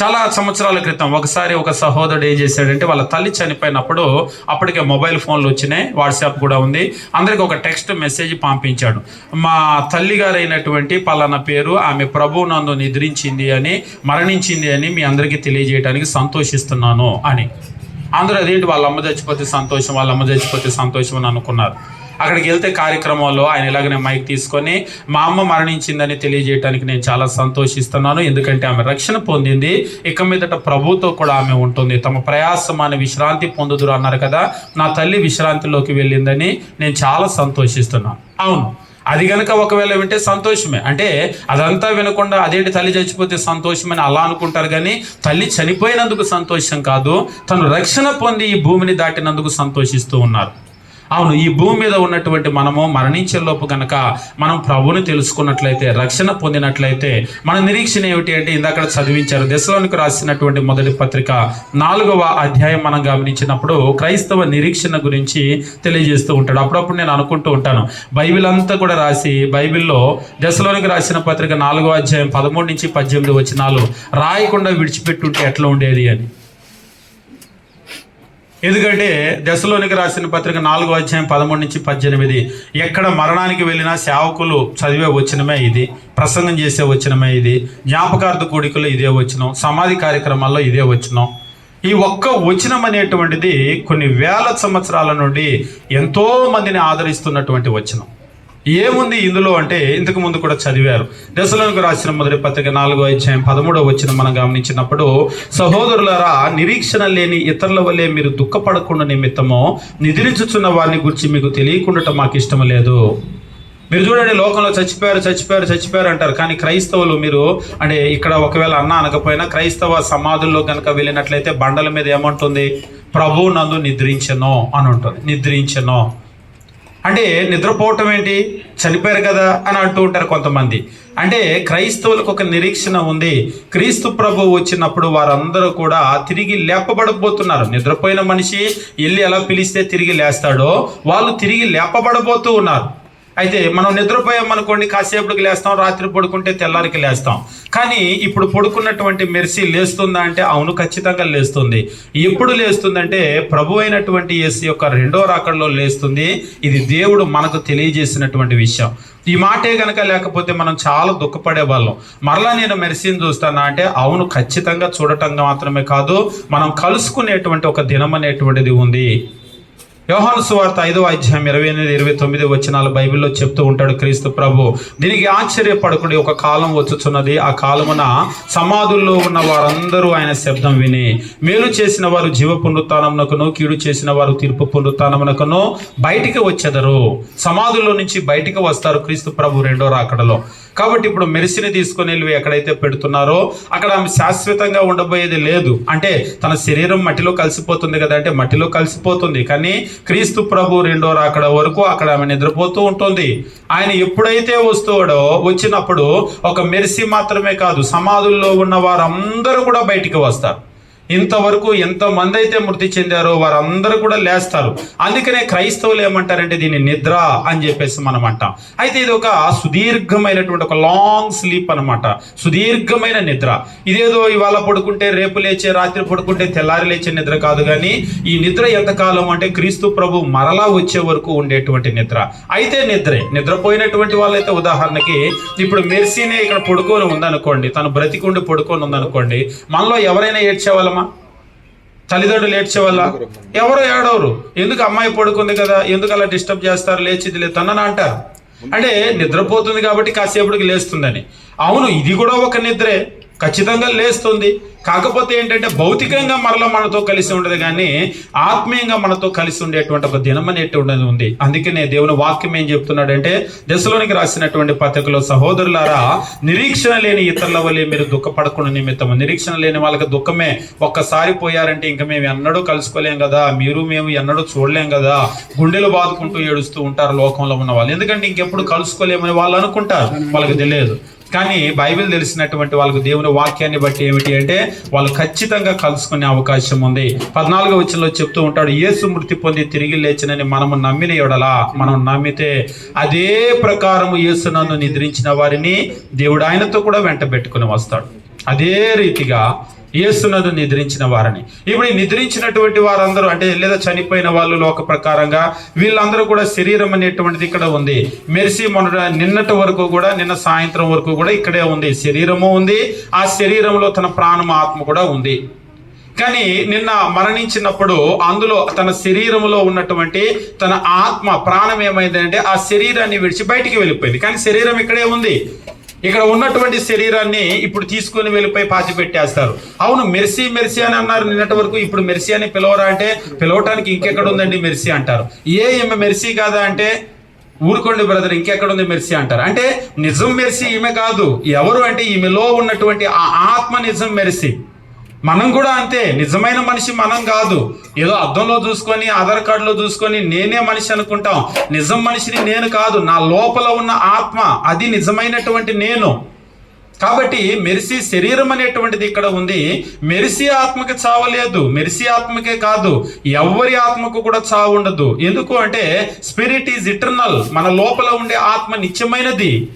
చాలా సంవత్సరాల క్రితం ఒకసారి ఒక సహోదరుడు ఏం చేశాడంటే వాళ్ళ తల్లి చనిపోయినప్పుడు అప్పటికే మొబైల్ ఫోన్లు వచ్చినాయి వాట్సాప్ కూడా ఉంది. అందరికి ఒక టెక్స్ట్ మెసేజ్ పంపించాడు. మా తల్లి గారు అయినటువంటి పలానా పేరు ఆమె ప్రభు నందు నిద్రించింది అని మరణించింది అని మీ అందరికీ తెలియజేయడానికి సంతోషిస్తున్నాను అని. అందరూ అదేంటి వాళ్ళ అమ్మ చచ్చిపోతే సంతోషం వాళ్ళ అమ్మ చచ్చిపోతే సంతోషం అని అనుకున్నారు. అక్కడికి వెళ్తే కార్యక్రమంలో ఆయన ఇలాగనే మైక్ తీసుకొని మా అమ్మ మరణించిందని తెలియజేయడానికి నేను చాలా సంతోషిస్తున్నాను. ఎందుకంటే ఆమె రక్షణ పొందింది. ఇక మీదట ప్రభుతో కూడా ఆమె ఉంటుంది. తమ ప్రయాసం అనే విశ్రాంతి పొందుదురు అన్నారు కదా. నా తల్లి విశ్రాంతిలోకి వెళ్ళిందని నేను చాలా సంతోషిస్తున్నాను. అవును. అది గనక ఒకవేళ వింటే సంతోషమే. అంటే అదంతా వినకుండా అదేంటి తల్లి చచ్చిపోతే సంతోషమని అలా అనుకుంటారు కానీ తల్లి చనిపోయినందుకు సంతోషం కాదు. తను రక్షణ పొంది ఈ భూమిని దాటినందుకు సంతోషిస్తూ ఉన్నారు. అవును ఈ భూమి మీద ఉన్నటువంటి మనము మరణించే లోపు మనం ప్రభుని తెలుసుకున్నట్లయితే రక్షణ పొందినట్లయితే మన నిరీక్షణ ఏమిటి అంటే ఇందాక చదివించారు దశలోనికి రాసినటువంటి మొదటి పత్రిక నాలుగవ అధ్యాయం మనం గమనించినప్పుడు క్రైస్తవ నిరీక్షణ గురించి తెలియజేస్తూ ఉంటాడు. అప్పుడప్పుడు నేను అనుకుంటూ ఉంటాను. బైబిల్ అంతా కూడా రాసి బైబిల్లో దశలోనికి రాసిన పత్రిక నాలుగవ అధ్యాయం పదమూడు నుంచి పద్దెనిమిది వచ్చినాలు రాయకుండా విడిచిపెట్టుంటే ఎట్లా ఉండేది అని. ఎందుకంటే దశలోనికి రాసిన పత్రిక నాలుగో అధ్యాయం పదమూడు నుంచి పద్దెనిమిది. ఎక్కడ మరణానికి వెళ్ళినా సేవకులు చదివే వచ్చినమే ఇది ప్రసంగం చేసే వచ్చినమే ఇది జ్ఞాపకార్థ కూడికలో ఇదే వచ్చినం సమాధి కార్యక్రమాల్లో ఇదే వచ్చినం ఈ ఒక్క వచనం అనేటువంటిది కొన్ని వేల సంవత్సరాల నుండి ఎంతో మందిని ఆదరిస్తున్నటువంటి వచనం. ఏముంది ఇందులో అంటే ఇంతకు ముందు కూడా చదివారు. దశలోనికి రాసిన మొదటి పత్రిక నాలుగో అధ్యాయం పదమూడో వచ్చిన మనం గమనించినప్పుడు సహోదరులరా నిరీక్షణ లేని ఇతరుల వల్లే మీరు దుఃఖపడకుండా నిమిత్తమో నిద్రించుచున్న వారిని గురించి మీకు తెలియకుండా మాకు ఇష్టం లేదు. మీరు చూడండి లోకంలో చచ్చిపోయారు చచ్చిపోయారు చచ్చిపోయారు అంటారు. కానీ క్రైస్తవులు మీరు అంటే ఇక్కడ ఒకవేళ అన్న అనకపోయినా క్రైస్తవ సమాధుల్లో కనుక వెళ్ళినట్లయితే బండల మీద ఏమంటుంది? ప్రభు నందు నిద్రించను అని ఉంటుంది. నిద్రించను. అంటే నిద్రపోవటం ఏంటి? చనిపోయారు కదా అని అంటూ ఉంటారు కొంతమంది. అంటే క్రైస్తవులకు ఒక నిరీక్షణ ఉంది. క్రీస్తు ప్రభు వచ్చినప్పుడు వారందరూ కూడా తిరిగి లేపబడబోతున్నారు. నిద్రపోయిన మనిషి వెళ్ళి ఎలా పిలిస్తే తిరిగి లేస్తాడో వాళ్ళు తిరిగి లేపబడబోతూ ఉన్నారు. అయితే మనం నిద్రపోయాం అనుకోండి కాసేపుకి లేస్తాం రాత్రి పడుకుంటే తెల్లారికి లేస్తాం. కానీ ఇప్పుడు పడుకున్నటువంటి మెర్సీ లేస్తుందా అంటే అవును ఖచ్చితంగా లేస్తుంది. ఎప్పుడు లేస్తుందంటే ప్రభు అయినటువంటి ఎస్ యొక్క రెండో రాకడలో లేస్తుంది. ఇది దేవుడు మనకు తెలియజేసినటువంటి విషయం. ఈ మాటే గనక లేకపోతే మనం చాలా దుఃఖపడే వాళ్ళం. మరలా నేను మెర్సీని చూస్తానా అంటే అవును ఖచ్చితంగా చూడటంగా మాత్రమే కాదు మనం కలుసుకునేటువంటి ఒక దినం అనేటువంటిది ఉంది. యోహాను సువార్త ఐదో అధ్యాయం ఇరవై ఎనిమిది ఇరవై తొమ్మిది వచ్చినాలు బైబిల్లో చెప్తూ ఉంటాడు క్రీస్తు ప్రభు. దీనికి ఆశ్చర్యపడకుడి ఒక కాలం వచ్చుచున్నది. ఆ కాలమున సమాధుల్లో ఉన్న వారందరూ ఆయన శబ్దం విని మేలు చేసిన వారు జీవ పునరుత్నమునకును కీడు చేసిన వారు తీర్పు పునరుత్నమునకును బయటికి వచ్చేదరు. సమాధుల్లో నుంచి బయటికి వస్తారు క్రీస్తు ప్రభు రెండో రాకడలో. కాబట్టి ఇప్పుడు మెరిసిని తీసుకుని వెళ్ళి ఎక్కడైతే పెడుతున్నారో అక్కడ ఆమె శాశ్వతంగా ఉండబోయేది లేదు. అంటే తన శరీరం మట్టిలో కలిసిపోతుంది కదా అంటే మట్టిలో కలిసిపోతుంది. కానీ క్రీస్తు ప్రభు రెండో రాకడ వరకు అక్కడ ఆమె నిద్రపోతూ ఉంటుంది. ఆయన ఎప్పుడైతే వస్తాడో వచ్చినప్పుడు ఒక మెరిసి మాత్రమే కాదు సమాధుల్లో ఉన్న వారందరూ కూడా బయటికి వస్తారు. ఇంతవరకు ఎంతమంది అయితే మృతి చెందారో వారందరూ కూడా లేస్తారు. అందుకనే క్రైస్తవులు ఏమంటారంటే దీన్ని నిద్ర అని చెప్పేసి మనం అంటాం. అయితే ఇది ఒక సుదీర్ఘమైనటువంటి ఒక లాంగ్ స్లీప్ అన్నమాట. సుదీర్ఘమైన నిద్ర. ఇదేదో ఇవాళ పడుకుంటే రేపు లేచే రాత్రి పడుకుంటే తెల్లారి లేచే నిద్ర కాదు కానీ ఈ నిద్ర ఎంతకాలం అంటే క్రీస్తు ప్రభు మరలా వచ్చే వరకు ఉండేటువంటి నిద్ర. అయితే నిద్రే నిద్రపోయినటువంటి వాళ్ళైతే ఉదాహరణకి ఇప్పుడు మెర్సీనే ఇక్కడ పడుకొని ఉందనుకోండి తను బ్రతికుండి పడుకొని ఉందనుకోండి మనలో ఎవరైనా ఏడ్చేవాళ్ళమా? తల్లిదండ్రులు ఏడ్చే వల్ల ఎవరు ఏడవరు. ఎందుకు అమ్మాయి పడుకుంది కదా? ఎందుకు అలా డిస్టర్బ్ చేస్తారు? లేచిది లేదు. తనని అంటారు. అంటే నిద్రపోతుంది కాబట్టి కాసేపటికి లేస్తుందని. అవును ఇది కూడా ఒక నిద్రే. ఖచ్చితంగా లేస్తుంది. కాకపోతే ఏంటంటే భౌతికంగా మరలా మనతో కలిసి ఉండదు కానీ ఆత్మీయంగా మనతో కలిసి ఉండేటువంటి ఒక దినం అనేటువంటిది ఉంది. అందుకనే దేవుని వాక్యం ఏం చెప్తున్నాడంటే దశలోనికి రాసినటువంటి పత్రికలో సహోదరులారా నిరీక్షణ లేని ఇతరుల వల్లే మీరు దుఃఖపడకుండా నిమిత్తం నిరీక్షణ లేని వాళ్ళకి దుఃఖమే. ఒక్కసారి పోయారంటే ఇంకా మేము ఎన్నడూ కలుసుకోలేం కదా. మీరు మేము ఎన్నడూ చూడలేం కదా. గుండెలు బాదుకుంటూ ఏడుస్తూ ఉంటారు లోకంలో ఉన్న వాళ్ళు. ఎందుకంటే ఇంకెప్పుడు కలుసుకోలేమని వాళ్ళు అనుకుంటారు. వాళ్ళకి తెలియదు. కానీ బైబిల్ తెలిసినటువంటి వాళ్ళకు దేవుని వాక్యాన్ని బట్టి ఏమిటి అంటే వాళ్ళు ఖచ్చితంగా కలుసుకునే అవకాశం ఉంది. పద్నాలుగో వచ్చినలో చెప్తూ ఉంటాడు యేసు మృతి పొంది తిరిగి లేచినని మనము నమ్మిన ఎడలా మనం నమ్మితే అదే ప్రకారము యేసు నన్ను నిద్రించిన వారిని దేవుడు ఆయనతో కూడా వెంట పెట్టుకుని వస్తాడు. అదే రీతిగా యేసునదు నిద్రించిన వారని. ఇప్పుడు ఈ నిద్రించినటువంటి వారందరూ అంటే లేదా చనిపోయిన వాళ్ళు లోక ప్రకారంగా వీళ్ళందరూ కూడా శరీరం అనేటువంటిది ఇక్కడ ఉంది. మెరిసి మొన్న నిన్నటి వరకు కూడా నిన్న సాయంత్రం వరకు కూడా ఇక్కడే ఉంది. శరీరము ఉంది. ఆ శరీరంలో తన ప్రాణం ఆత్మ కూడా ఉంది. కానీ నిన్న మరణించినప్పుడు అందులో తన శరీరంలో ఉన్నటువంటి తన ఆత్మ ప్రాణం ఏమైందంటే ఆ శరీరాన్ని విడిచి బయటికి వెళ్ళిపోయింది. కానీ శరీరం ఇక్కడే ఉంది. ఇక్కడ ఉన్నటువంటి శరీరాన్ని ఇప్పుడు తీసుకొని వెళ్ళిపోయి పాచి పెట్టేస్తారు. అవును మెర్సీ మెర్సీ అని అన్నారు నిన్నటి వరకు. ఇప్పుడు మెర్సీ అని పిలవరా అంటే పిలవటానికి ఇంకెక్కడ ఉందండి మెర్సీ అంటారు. ఏ ఈమె మెర్సీ కాదా అంటే ఊరుకోండి బ్రదర్ ఇంకెక్కడ ఉంది మెర్సీ అంటారు. అంటే నిజం మెర్సీ ఈమె కాదు. ఎవరు అంటే ఈమెలో ఉన్నటువంటి ఆ ఆత్మ నిజం మెర్సీ. మనం కూడా అంతే. నిజమైన మనిషి మనం కాదు. ఏదో అద్దంలో చూసుకొని ఆధార్ కార్డులో చూసుకొని నేనే మనిషి అనుకుంటాం. నిజం మనిషిని నేను కాదు. నా లోపల ఉన్న ఆత్మ అది నిజమైనటువంటి నేను. కాబట్టి మెరిసి శరీరం అనేటువంటిది ఇక్కడ ఉంది. మెరిసి ఆత్మకి చావలేదు. మెరిసి ఆత్మకే కాదు. ఎవరి ఆత్మకు కూడా చావు ఉండదు. ఎందుకు అంటే స్పిరిట్ ఈజ్ ఇటర్నల్ మన లోపల ఉండే ఆత్మ నిత్యమైనది.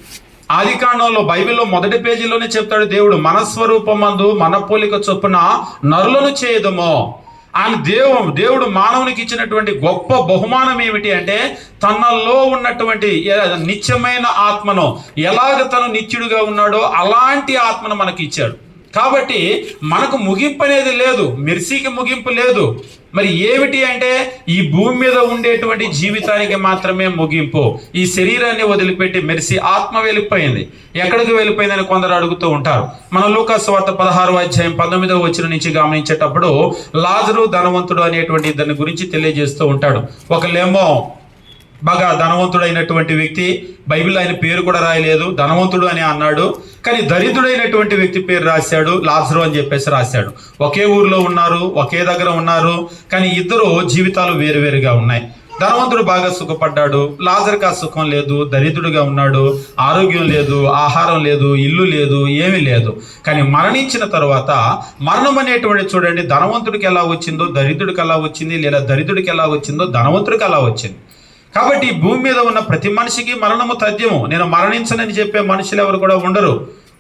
ఆది కాండంలో బైబిల్లో మొదటి పేజీలోనే చెప్తాడు దేవుడు మన స్వరూపమందు మన పోలిక చొప్పున నరులను చేయదమో. ఆయన దేవు దేవుడు మానవునికి ఇచ్చినటువంటి గొప్ప బహుమానం ఏమిటి అంటే తనలో ఉన్నటువంటి నిత్యమైన ఆత్మను ఎలాగ తను నిత్యుడిగా ఉన్నాడో అలాంటి ఆత్మను మనకి ఇచ్చాడు. కాబట్టి మనకు ముగింపు అనేది లేదు మెర్సీకి ముగింపు లేదు. మరి ఏమిటి అంటే ఈ భూమి మీద ఉండేటువంటి జీవితానికి మాత్రమే ముగింపు. ఈ శరీరాన్ని వదిలిపెట్టి మెరిసి ఆత్మ వెళ్ళిపోయింది ఎక్కడికి వెళ్ళిపోయిందని కొందరు అడుగుతూ ఉంటారు. మన లూకాస్ వార్త పదహారు అధ్యాయం పంతొమ్మిదవ వచ్చిన నుంచి గమనించేటప్పుడు లాజరు ధనవంతుడు అనేటువంటి ఇద్దరిని గురించి తెలియజేస్తూ ఉంటాడు. ఒకళ్ళేమో బాగా ధనవంతుడైనటువంటి వ్యక్తి. బైబిల్ ఆయన పేరు కూడా రాయలేదు. ధనవంతుడు అని అన్నాడు. కానీ దరిద్రుడైనటువంటి వ్యక్తి పేరు రాశాడు. లాజరు అని చెప్పేసి రాశాడు. ఒకే ఊర్లో ఉన్నారు ఒకే దగ్గర ఉన్నారు. కానీ ఇద్దరు జీవితాలు వేరువేరుగా ఉన్నాయి. ధనవంతుడు బాగా సుఖపడ్డాడు. లాజర్కి ఆ సుఖం లేదు. దరిద్రుడిగా ఉన్నాడు. ఆరోగ్యం లేదు. ఆహారం లేదు. ఇల్లు లేదు. ఏమీ లేదు. కానీ మరణించిన తర్వాత మరణం అనేటువంటి చూడండి. ధనవంతుడికి ఎలా వచ్చిందో దరిద్రుడికి ఎలా వచ్చింది లేదా దరిద్రుడికి ఎలా వచ్చిందో ధనవంతుడికి ఎలా వచ్చింది? కాబట్టి భూమి మీద ఉన్న ప్రతి మనిషికి మరణము తథ్యము. నేను మరణించనని చెప్పే మనుషులు ఎవరు కూడా ఉండరు.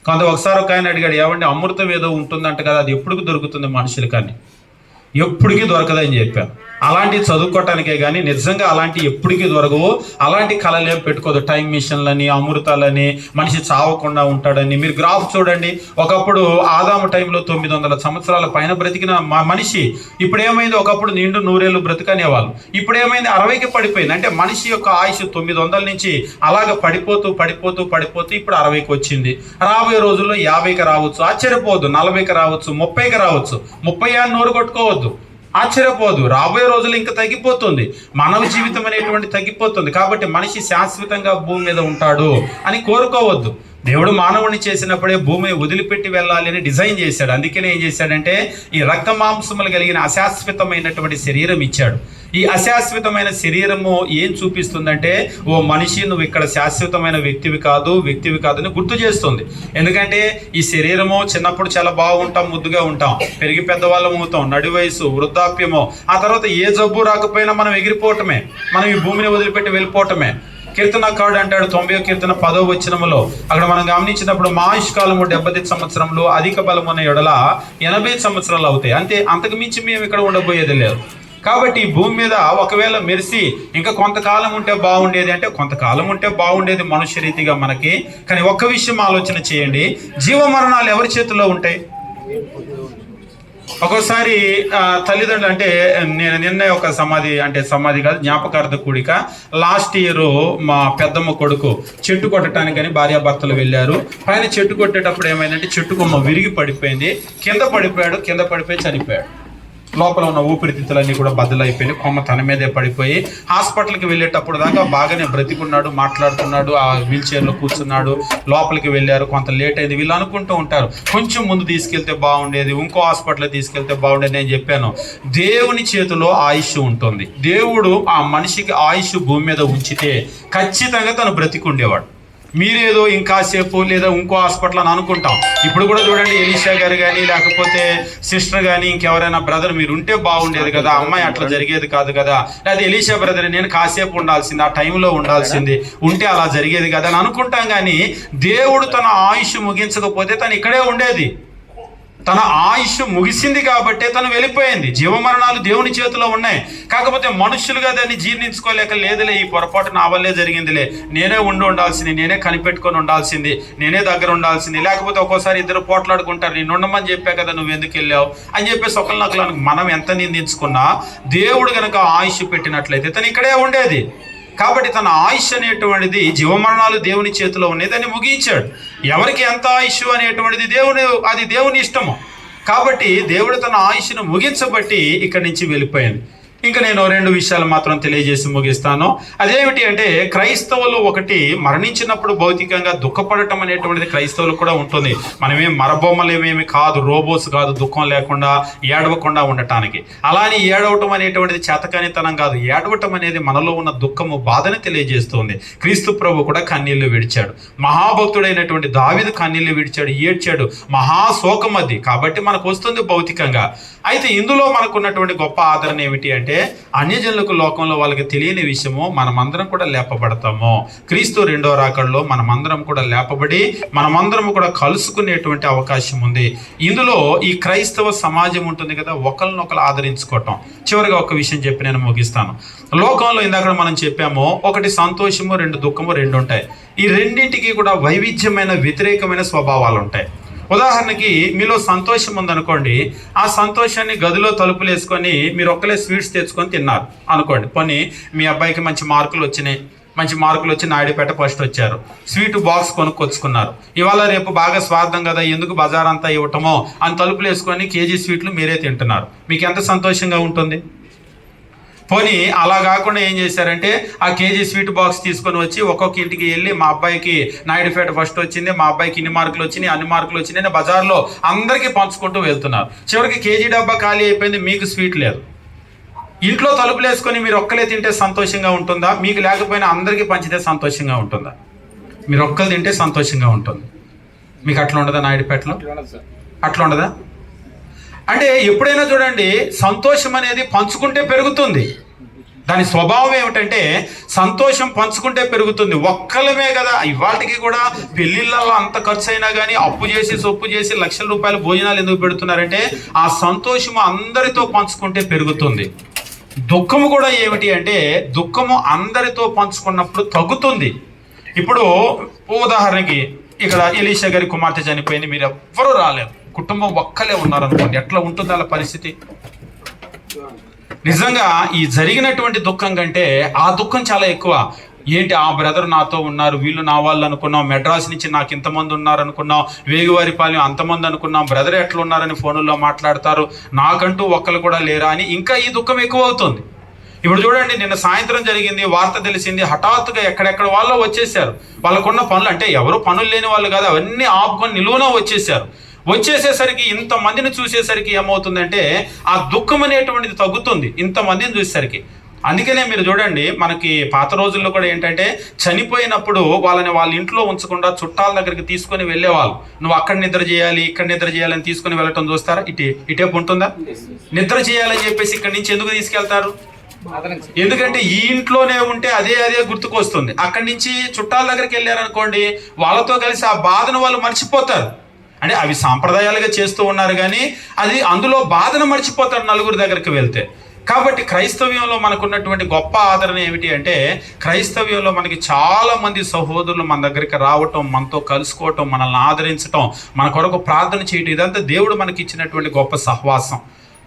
కొంత ఒకసారి ఒక ఆయన అడిగాడు ఏమండి అమృతం ఏదో ఉంటుందంట కదా అది ఎప్పుడు దొరుకుతుంది మనుషులు కానీ ఎప్పటికీ దొరకదని చెప్పాను. అలాంటివి చదువుకోవటానికే కానీ నిజంగా అలాంటి ఎప్పటికీ దొరకవు. అలాంటి కళలు ఏం పెట్టుకోదు. టైం మిషన్లని అమృతాలని మనిషి చావకుండా ఉంటాడని. మీరు గ్రాఫ్ చూడండి. ఒకప్పుడు ఆదాము టైంలో తొమ్మిది వందల సంవత్సరాల పైన బ్రతికిన మా మనిషి ఇప్పుడు ఏమైంది ఒకప్పుడు నిండు నూరేళ్ళు బ్రతకనేవాళ్ళు. ఇప్పుడు ఏమైంది అరవైకి పడిపోయింది. అంటే మనిషి యొక్క ఆయుష్ తొమ్మిది వందల నుంచి అలాగ పడిపోతూ పడిపోతూ పడిపోతూ ఇప్పుడు అరవైకి వచ్చింది. రాబోయే రోజుల్లో యాభైకి రావచ్చు. ఆశ్చర్యపోవద్దు. నలభైకి రావచ్చు. ముప్పైకి రావచ్చు. ముప్పై ఆరు నోరు కొట్టుకోవద్దు. ఆశ్చర్యపోదు. రాబోయే రోజులు ఇంకా తగ్గిపోతుంది. మానవ జీవితం అనేటువంటి తగ్గిపోతుంది. కాబట్టి మనిషి శాశ్వతంగా భూమి మీద ఉంటాడు అని కోరుకోవద్దు. దేవుడు మానవుని చేసినప్పుడే భూమిని వదిలిపెట్టి వెళ్ళాలి అని డిజైన్ చేశాడు. అందుకనే ఏం చేశాడంటే ఈ రక్త మాంసములు కలిగిన అశాశ్వతమైనటువంటి శరీరం ఇచ్చాడు. ఈ అశాశ్వతమైన శరీరము ఏం చూపిస్తుందంటే ఓ మనిషి నువ్వు ఇక్కడ శాశ్వతమైన వ్యక్తివి కాదు వ్యక్తివి కాదు అని గుర్తు చేస్తుంది. ఎందుకంటే ఈ శరీరము చిన్నప్పుడు చాలా బాగుంటాం ముద్దుగా ఉంటాం. పెరిగి పెద్దవాళ్ళం అవుతాం నడి వయసు వృద్ధాప్యము. ఆ తర్వాత ఏ జబ్బు రాకపోయినా మనం ఎగిరిపోవటమే. మనం ఈ భూమిని వదిలిపెట్టి వెళ్ళిపోవటమే. కీర్తనకారుడు అంటాడు తొంభై కీర్తన పదో వచ్చినములో అక్కడ మనం గమనించినప్పుడు మాయుష్ కాలము డెబ్బై సంవత్సరంలో అధిక బలం ఉన్న ఎడల ఎనభై సంవత్సరాలు అవుతాయి. అంతే అంతకు మించి మేము ఇక్కడ ఉండబోయేది లేదు. కాబట్టి భూమి మీద ఒకవేళ మెరిసి ఇంకా కొంతకాలం ఉంటే బాగుండేది అంటే కొంతకాలం ఉంటే బాగుండేది మనుష్య రీతిగా మనకి. కానీ ఒక్క విషయం ఆలోచన చేయండి. జీవ మరణాలు ఎవరి చేతిలో ఉంటాయి? ఒక్కోసారి తల్లిదండ్రులు అంటే నేను నిన్న ఒక సమాధి అంటే సమాధి కాదు జ్ఞాపకార్థ కూడిక. లాస్ట్ ఇయర్ మా పెద్దమ్మ కొడుకు చెట్టు కొట్టడానికని భార్యాభర్తలు వెళ్ళారు. పైన చెట్టు కొట్టేటప్పుడు ఏమైందంటే చెట్టు కొమ్మ విరిగి పడిపోయింది. కింద పడిపోయాడు కింద పడిపోయి చనిపోయాడు. లోపల ఉన్న ఊపిరితిత్తులన్నీ కూడా బద్దలైపోయినాయి. కొమ్మ తన మీదే పడిపోయి హాస్పిటల్కి వెళ్ళేటప్పుడు దాకా బాగానే బ్రతికున్నాడు మాట్లాడుతున్నాడు ఆ వీల్ చైర్లో కూర్చున్నాడు లోపలికి వెళ్ళారు. కొంత లేట్ అయింది. వీళ్ళు అనుకుంటూ ఉంటారు కొంచెం ముందు తీసుకెళ్తే బాగుండేది ఇంకో హాస్పిటల్ తీసుకెళ్తే బాగుండేది నేను చెప్పాను. దేవుని చేతిలో ఆయుష్ ఉంటుంది. దేవుడు ఆ మనిషికి ఆయుష్ భూమి మీద ఉంచితే ఖచ్చితంగా తను బ్రతికుండేవాడు. మీరేదో ఇంకాసేపు లేదా ఇంకో హాస్పిటల్ అని అనుకుంటాం. ఇప్పుడు కూడా చూడండి ఎలీషా గారు కానీ లేకపోతే సిస్టర్ కానీ ఇంకెవరైనా బ్రదర్ మీరు ఉంటే బాగుండేది కదా అమ్మాయి అట్లా జరిగేది కాదు కదా. లేదా ఎలీషా బ్రదర్ నేను కాసేపు ఉండాల్సింది ఆ టైంలో ఉండాల్సింది ఉంటే అలా జరిగేది కదా అని అనుకుంటాం కానీ దేవుడు తన ఆయుష్ ముగించకపోతే తను ఇక్కడే ఉండేది. తన ఆయుష్ ముగిసింది కాబట్టే తను వెళ్ళిపోయింది. జీవమరణాలు దేవుని చేతిలో ఉన్నాయి. కాకపోతే మనుషులుగా దాన్ని జీర్ణించుకోలేక లేదులే ఈ పొరపాటు నా వల్లే జరిగిందిలే. నేనే ఉండి ఉండాల్సింది నేనే కనిపెట్టుకొని ఉండాల్సింది నేనే దగ్గర ఉండాల్సింది. లేకపోతే ఒక్కోసారి ఇద్దరు పోట్లాడుకుంటారు నేను ఉండమని చెప్పా కదా నువ్వు ఎందుకు వెళ్ళావు? అని చెప్పేసి ఒకళ్ళ ఒకళ్ళని మనం ఎంత నిందించుకున్నా దేవుడు గనక ఆయుష్ పెట్టినట్లయితే తను ఇక్కడే ఉండేది. కాబట్టి తన ఆయుష్ అనేటువంటిది జీవమరణాలు దేవుని చేతిలో ఉన్నాయి దాన్ని ముగించాడు. ఎవరికి ఎంత ఆయుష్ అనేటువంటిది దేవుని అది దేవుని ఇష్టము. కాబట్టి దేవుడు తన ఆయుష్ను ముగించబట్టి ఇక్కడి నుంచి వెళ్ళిపోయింది. ఇంకా నేను రెండు విషయాలు మాత్రం తెలియజేసి ముగిస్తాను. అదేమిటి అంటే క్రైస్తవులు ఒకటి మరణించినప్పుడు భౌతికంగా దుఃఖపడటం అనేటువంటిది క్రైస్తవులు కూడా ఉంటుంది. మనమేం మరబొమ్మలు ఏమేమి కాదు రోబోస్ కాదు దుఃఖం లేకుండా ఏడవకుండా ఉండటానికి. అలానే ఏడవటం అనేటువంటిది చేతకానితనం కాదు. ఏడవటం అనేది మనలో ఉన్న దుఃఖము బాధని తెలియజేస్తుంది. క్రీస్తు ప్రభు కూడా కన్నీళ్ళు విడిచాడు. మహాభక్తుడైనటువంటి దావిదు కన్నీళ్ళు విడిచాడు ఏడ్చాడు. మహాశోకం అది. కాబట్టి మనకు వస్తుంది భౌతికంగా. అయితే ఇందులో మనకున్నటువంటి గొప్ప ఆదరణ ఏమిటి అంటే అన్యజనులకు లోకంలో వాళ్ళకి తెలియని విషయము మనమందరం కూడా లేపబడతాము. క్రీస్తు రెండో రాకడలో మనమందరం కూడా లేపబడి మనమందరం కూడా కలుసుకునేటువంటి అవకాశం ఉంది. ఇందులో ఈ క్రైస్తవ సమాజం ఉంటుంది కదా ఒకరినొకరు ఆదరించుకోవటం. చివరిగా ఒక విషయం చెప్పి నేను ముగిస్తాను. లోకంలో ఇందాక మనం చెప్పాము ఒకటి సంతోషము రెండు దుఃఖము రెండు ఉంటాయి. ఈ రెండింటికి కూడా వైవిధ్యమైన వ్యతిరేకమైన స్వభావాలు ఉంటాయి ఉదాహరణకి మీలో సంతోషం ఉందనుకోండి ఆ సంతోషాన్ని గదిలో తలుపులు వేసుకొని మీరు ఒక్కలే స్వీట్స్ తెచ్చుకొని తిన్నారు అనుకోండి. పోనీ మీ అబ్బాయికి మంచి మార్కులు వచ్చినాయి మంచి మార్కులు వచ్చి నాయుడుపేట ఫస్ట్ వచ్చారు స్వీట్ బాక్స్ కొనుక్కొచ్చుకున్నారు. ఇవాళ రేపు బాగా స్వార్థం కదా ఎందుకు బజార్ అంతా ఇవ్వటమో అని తలుపులు వేసుకొని కేజీ స్వీట్లు మీరే తింటున్నారు. మీకు ఎంత సంతోషంగా ఉంటుంది? పోనీ అలా కాకుండా ఏం చేశారంటే ఆ కేజీ స్వీట్ బాక్స్ తీసుకొని వచ్చి ఒక్కొక్క ఇంటికి వెళ్ళి మా అబ్బాయికి నాయుడుపేట ఫస్ట్ వచ్చింది మా అబ్బాయికి ఇన్ని మార్కులు వచ్చినాయి అన్ని మార్కులు వచ్చినాయి బజార్లో అందరికీ పంచుకుంటూ వెళ్తున్నారు. చివరికి కేజీ డబ్బా ఖాళీ అయిపోయింది మీకు స్వీట్ లేదు. ఇంట్లో తలుపులు వేసుకొని మీరు ఒక్కలే తింటే సంతోషంగా ఉంటుందా? మీకు లేకపోయినా అందరికీ పంచితే సంతోషంగా ఉంటుందా? మీరు ఒక్కరు తింటే సంతోషంగా ఉంటుంది. మీకు అట్లా ఉండదా నాయుడుపేటలో? అట్లా ఉండదా? అంటే ఎప్పుడైనా చూడండి సంతోషం అనేది పంచుకుంటే పెరుగుతుంది. దాని స్వభావం ఏమిటంటే సంతోషం పంచుకుంటే పెరుగుతుంది. ఒక్కలమే కదా ఇవాటికి కూడా పెళ్ళిళ్ళలో అంత ఖర్చు అయినా కానీ అప్పు చేసి సొప్పు చేసి లక్షల రూపాయల భోజనాలు ఎందుకు పెడుతున్నారంటే ఆ సంతోషం అందరితో పంచుకుంటే పెరుగుతుంది. దుఃఖము కూడా ఏమిటి అంటే దుఃఖము అందరితో పంచుకున్నప్పుడు తగ్గుతుంది. ఇప్పుడు ఉదాహరణకి ఇక్కడ ఎలీషా గారి కుమార్తె చనిపోయింది మీరు ఎవ్వరూ రాలేదు. కుటుంబం ఒక్కలే ఉన్నారనుకోండి ఎట్లా ఉంటుంది వాళ్ళ పరిస్థితి? నిజంగా ఈ జరిగినటువంటి దుఃఖం కంటే ఆ దుఃఖం చాలా ఎక్కువ. ఏంటి ఆ బ్రదర్ నాతో ఉన్నారు వీళ్ళు నా వాళ్ళు అనుకున్నాం మెడ్రాస్ నుంచి నాకు ఇంతమంది ఉన్నారు అనుకున్నాం వేగువారిపాలెం అంతమంది అనుకున్నాం బ్రదర్ ఎట్లా ఉన్నారని ఫోనుల్లో మాట్లాడతారు నాకంటూ ఒక్కరు కూడా లేరా అని ఇంకా ఈ దుఃఖం ఎక్కువ అవుతుంది. ఇప్పుడు చూడండి నిన్న సాయంత్రం జరిగింది వార్త తెలిసింది హఠాత్తుగా ఎక్కడెక్కడ వాళ్ళు వచ్చేసారు వాళ్ళకున్న పనులు అంటే ఎవరు పనులు లేని వాళ్ళు కాదు అవన్నీ ఆపుకొని నిలువున వచ్చేసారు వచ్చేసేసరికి ఇంతమందిని చూసేసరికి ఏమవుతుందంటే ఆ దుఃఖం అనేటువంటిది తగ్గుతుంది. ఇంతమందిని చూసేసరికి. అందుకనే మీరు చూడండి మనకి పాత రోజుల్లో కూడా ఏంటంటే చనిపోయినప్పుడు వాళ్ళని వాళ్ళ ఇంట్లో ఉంచకుండా చుట్టాల దగ్గరికి తీసుకొని వెళ్ళేవాళ్ళు. నువ్వు అక్కడ నిద్ర చేయాలి ఇక్కడ నిద్ర చేయాలని తీసుకొని వెళ్ళటం చూస్తారా? ఇటే ఇటేపు ఉంటుందా? నిద్ర చేయాలని చెప్పేసి ఇక్కడి నుంచి ఎందుకు తీసుకెళ్తారు? ఎందుకంటే ఈ ఇంట్లోనే ఉంటే అదే అదే గుర్తుకొస్తుంది. అక్కడి నుంచి చుట్టాల దగ్గరికి వెళ్ళారనుకోండి వాళ్ళతో కలిసి ఆ బాధను వాళ్ళు మర్చిపోతారు. అంటే అవి సాంప్రదాయాలుగా చేస్తూ ఉన్నారు కానీ అది అందులో బాధను మర్చిపోతారు నలుగురు దగ్గరికి వెళ్తే. కాబట్టి క్రైస్తవ్యంలో మనకున్నటువంటి గొప్ప ఆదరణ ఏమిటి అంటే క్రైస్తవ్యంలో మనకి చాలా మంది సహోదరులు మన దగ్గరికి రావటం మనతో కలుసుకోవటం మనల్ని ఆదరించటం మన కొరకు ప్రార్థన చేయటం ఇదంతా దేవుడు మనకి ఇచ్చినటువంటి గొప్ప సహవాసం.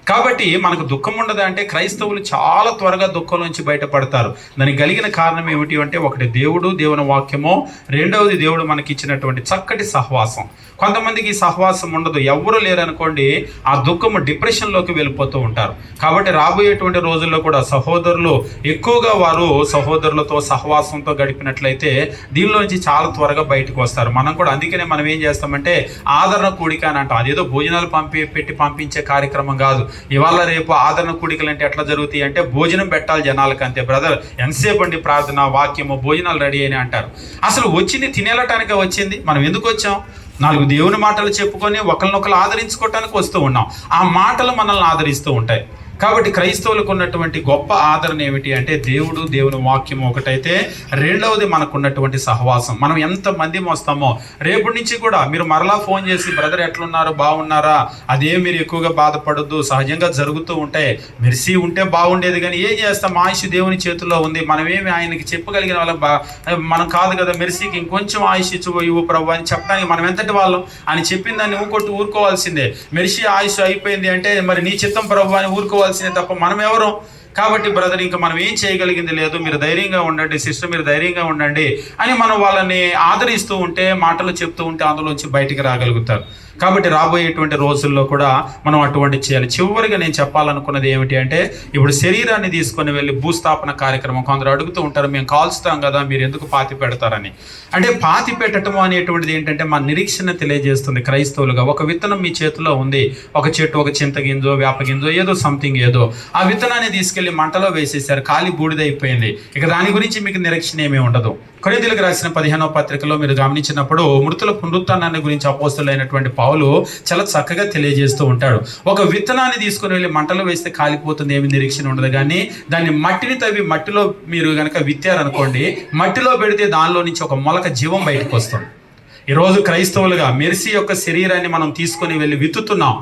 కాబట్టి మనకు దుఃఖం ఉండదు అంటే క్రైస్తవులు చాలా త్వరగా దుఃఖం నుంచి బయటపడతారు. దానికి కలిగిన కారణం ఏమిటి అంటే ఒకటి దేవుడు దేవుని వాక్యము. రెండవది దేవుడు మనకి ఇచ్చినటువంటి చక్కటి సహవాసం. కొంతమందికి ఈ సహవాసం ఉండదు. ఎవరు లేరనుకోండి ఆ దుఃఖము డిప్రెషన్లోకి వెళ్ళిపోతూ ఉంటారు. కాబట్టి రాబోయేటువంటి రోజుల్లో కూడా సహోదరులు ఎక్కువగా వారు సహోదరులతో సహవాసంతో గడిపినట్లయితే దీనిలోంచి చాలా త్వరగా బయటకు వస్తారు. మనం కూడా అందుకనే మనం ఏం చేస్తామంటే ఆదరణ కూడిక అని అంటాం. అదేదో భోజనాలు పంపి పెట్టి పంపించే కార్యక్రమం కాదు. ఇవాళ రేపు ఆదరణ కూడికలు అంటే ఎట్లా జరుగుతాయి అంటే భోజనం పెట్టాలి జనాలకు అంతే బ్రదర్ ఎంతసేపు అండి ప్రార్థన వాక్యము భోజనాలు రెడీ అని అంటారు. అసలు వచ్చింది తినేలటానికే వచ్చింది? మనం ఎందుకు వచ్చాం? నాలుగు దేవుని మాటలు చెప్పుకొని ఒకరినొకరు ఆదరించుకోవటానికి వస్తూ ఉన్నాం. ఆ మాటలు మనల్ని ఆదరిస్తూ ఉంటాయి. కాబట్టి క్రైస్తవులకు ఉన్నటువంటి గొప్ప ఆదరణ ఏమిటి అంటే దేవుడు దేవుని వాక్యం ఒకటైతే రెండవది మనకు ఉన్నటువంటి సహవాసం. మనం ఎంత మంది వస్తామో రేపటి నుంచి కూడా మీరు మరలా ఫోన్ చేసి బ్రదర్ ఎట్లున్నారు? బాగున్నారా? అదే మీరు ఎక్కువగా బాధపడద్దు. సహజంగా జరుగుతూ ఉంటాయి మెరిసి ఉంటే బాగుండేది కానీ ఏం చేస్తాం? ఆయుష్ దేవుని చేతుల్లో ఉంది. మనం ఏమి ఆయనకి చెప్పగలిగిన వాళ్ళం? బా మనం కాదు కదా మెరిసికి ఇంకొంచెం ఆయుష్ ఇచ్చు ఇవ్వు ప్రభు అని చెప్పడానికి మనం ఎంతటి వాళ్ళం? అని చెప్పిన దాన్ని ఊకొట్టు ఊరుకోవాల్సిందే. మెరిసి ఆయుష్ అయిపోయింది అంటే మరి నీ చిత్తం ప్రభు అని చేసుకోవాల్సిందే తప్ప మనం ఎవరు? కాబట్టి బ్రదర్ ఇంకా మనం ఏం చేయగలిగింది లేదు. మీరు ధైర్యంగా ఉండండి సిస్టర్ మీరు ధైర్యంగా ఉండండి అని మనం వాళ్ళని ఆదరిస్తూ ఉంటే మాటలు చెప్తూ ఉంటే అందులోంచి బయటికి రాగలుగుతారు. కాబట్టి రాబోయేటువంటి రోజుల్లో కూడా మనం అటువంటి చేయాలి. చివరిగా నేను చెప్పాలనుకున్నది ఏమిటి అంటే ఇప్పుడు శరీరాన్ని తీసుకొని వెళ్ళి భూస్థాపన కార్యక్రమం కొందరు అడుగుతూ ఉంటారు మేము కాల్స్తాం కదా మీరు ఎందుకు పాతి పెడతారని? అంటే పాతి పెట్టడం అనేటువంటిది ఏంటంటే మా నిరీక్షణ తెలియజేస్తుంది క్రైస్తవులుగా. ఒక విత్తనం మీ చేతిలో ఉంది ఒక చెట్టు ఒక చింతగింజో వేపగింజో ఏదో సంథింగ్ ఏదో. ఆ విత్తనాన్ని తీసుకెళ్ళి మంటలో వేసేసారు ఖాళీ బూడిదైపోయింది ఇక దాని గురించి మీకు నిరీక్షణ ఏమీ ఉండదు. కొరింథీయులకు రాసిన పదిహేనవ పత్రికలో మీరు గమనించినప్పుడు మృతుల పునరుత్నాన్ని గురించి అపోస్తులైనటువంటి పావులు చాలా చక్కగా తెలియజేస్తూ ఉంటాడు. ఒక విత్తనాన్ని తీసుకుని వెళ్ళి మంటలో వేస్తే కాలిపోతుంది ఏమి నిరీక్షణ ఉండదు. కానీ దాన్ని మట్టిని తవ్వి మట్టిలో మీరు కనుక విత్తారనుకోండి మట్టిలో పెడితే దానిలో నుంచి ఒక మొలక జీవం బయటకు వస్తుంది. ఈరోజు క్రైస్తవులుగా మెర్సీ యొక్క శరీరాన్ని మనం తీసుకొని వెళ్ళి విత్తుతున్నాం.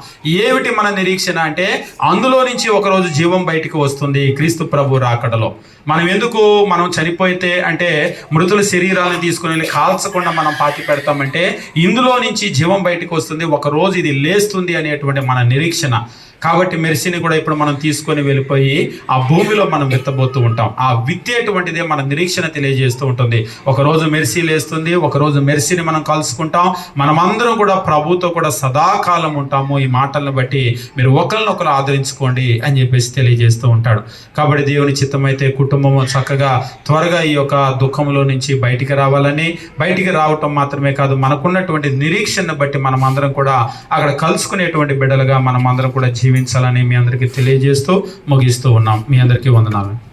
ఏమిటి మన నిరీక్షణ అంటే అందులో నుంచి ఒకరోజు జీవం బయటికి వస్తుంది క్రీస్తు ప్రభు రాకడలో. మనం ఎందుకు మనం చనిపోయితే అంటే మృతుల శరీరాలను తీసుకుని వెళ్ళి కాల్చకుండా మనం పాతి పెడతామంటే ఇందులో నుంచి జీవం బయటకు వస్తుంది ఒక రోజు ఇది లేస్తుంది అనేటువంటి మన నిరీక్షణ. కాబట్టి మెర్సీని కూడా ఇప్పుడు మనం తీసుకొని వెళ్ళిపోయి ఆ భూమిలో మనం విత్తబోతూ ఉంటాం. ఆ విత్తేటువంటిదే మన నిరీక్షణ తెలియజేస్తూ ఉంటుంది. ఒకరోజు మెర్సీ లేస్తుంది ఒకరోజు మెర్సీని మనం కలుసుకుంటాం మనమందరం కూడా ప్రభుతో కూడా సదాకాలం ఉంటాము. ఈ మాటలను బట్టి మీరు ఒకరినొకరు ఆదరించుకోండి అని చెప్పేసి తెలియజేస్తూ ఉంటాడు. కాబట్టి దేవుని చిత్తం అయితే కుటుంబం చక్కగా త్వరగా ఈ యొక్క దుఃఖంలో నుంచి బయటికి రావాలని బయటికి రావటం మాత్రమే కాదు మనకున్నటువంటి నిరీక్షణ బట్టి మనం అందరం కూడా అక్కడ కలుసుకునేటువంటి బిడ్డలుగా మనం అందరం కూడా జీవించాలని మీ అందరికీ తెలియజేస్తూ ముగిస్తూ ఉన్నాం. మీ అందరికీ వందనాలు.